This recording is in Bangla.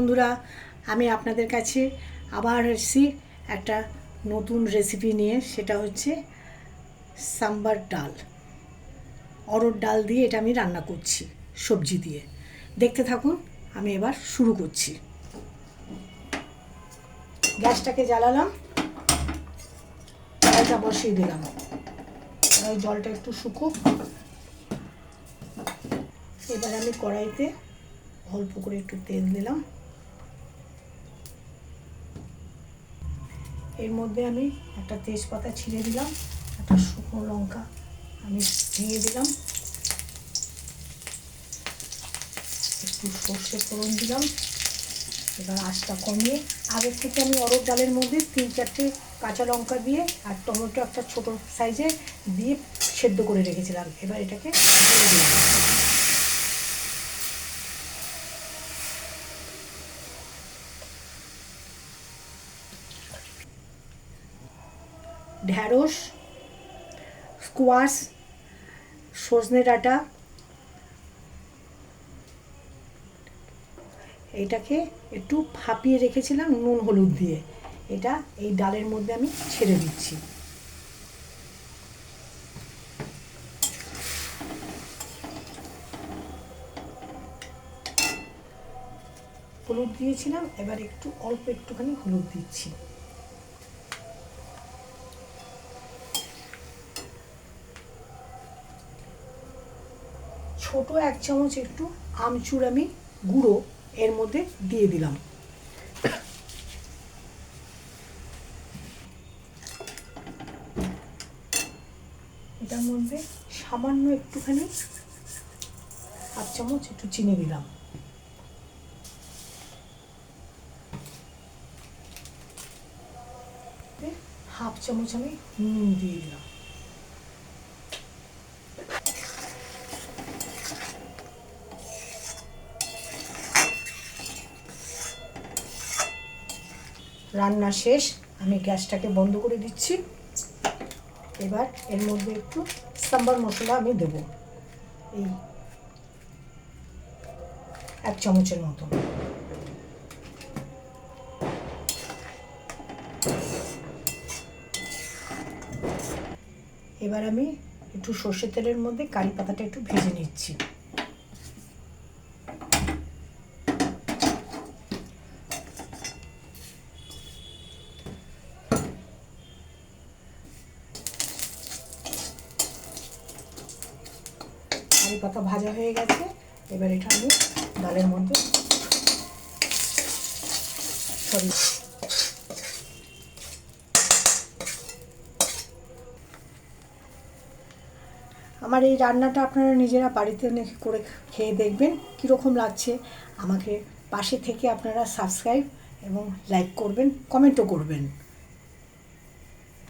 বন্ধুরা, আমি আপনাদের কাছে আবার এসেছি একটা নতুন রেসিপি নিয়ে। সেটা হচ্ছে সাম্বার ডাল। অরড় ডাল দিয়ে এটা আমি রান্না করছি সবজি দিয়ে। দেখতে থাকুন, আমি এবার শুরু করছি। গ্যাসটাকে জ্বালালাম। জলটা বসিয়ে দিলাম। ওই জলটা একটু শুকুক। এবার আমি কড়াইতে অল্প করে একটু তেল দিলাম। এর মধ্যে আমি একটা তেজপাতা ছিঁড়ে দিলাম, একটা শুকনো লঙ্কা আমি ভেঙে দিলাম। একটু সর্ষে ফোড়ন দিলাম। এবার আঁচটা কমিয়ে আগের থেকে আমি অরড় ডালের মধ্যে তিন চারটে কাঁচা লঙ্কা দিয়ে আর টমেটো একটা ছোটো সাইজে দিয়ে সেদ্ধ করে রেখেছিলাম। এবার এটাকে দিলাম ঢ্যাঁড়স স্কোয়াশ সজনে ডাঁটা এটাকে একটু ফাঁপিয়ে রেখেছিলাম নুন, হলুদ দিয়ে। এটা এই ডালের মধ্যে আমি ছেড়ে দিচ্ছি। হলুদ দিয়েছিলাম, এবার একটু, অল্প একটুখানি হলুদ দিচ্ছি। ছোট এক চামচ একটু আমচুর আমি গুঁড়ো এর মধ্যে দিয়ে দিলাম। এটার মধ্যে সামান্য একটুখানি হাফ চামচ একটু চিনি দিলাম। হাফ চামচ আমি নুন দিয়ে দিলাম। রান্না শেষ। আমি গ্যাসটাকে বন্ধ করে দিচ্ছি। এবার এর মধ্যে একটু সাম্বার মশলা আমি দেব। এই এক চামচের মতো। এবার আমি একটু সর্ষের তেলের মধ্যে কারি পাতাটা একটু ভেজে নিচ্ছি। কারি পাতা ভাজা হয়ে গেছে। এবার এটা আমি ডালের মধ্যে সরি আমার এই রান্নাটা আপনারা নিজেরা বাড়িতে নে- করে খেয়ে দেখবেন কীরকম লাগছে। আমাকে পাশে থেকে আপনারা সাবস্ক্রাইব এবং লাইক করবেন কমেন্টও করবেন।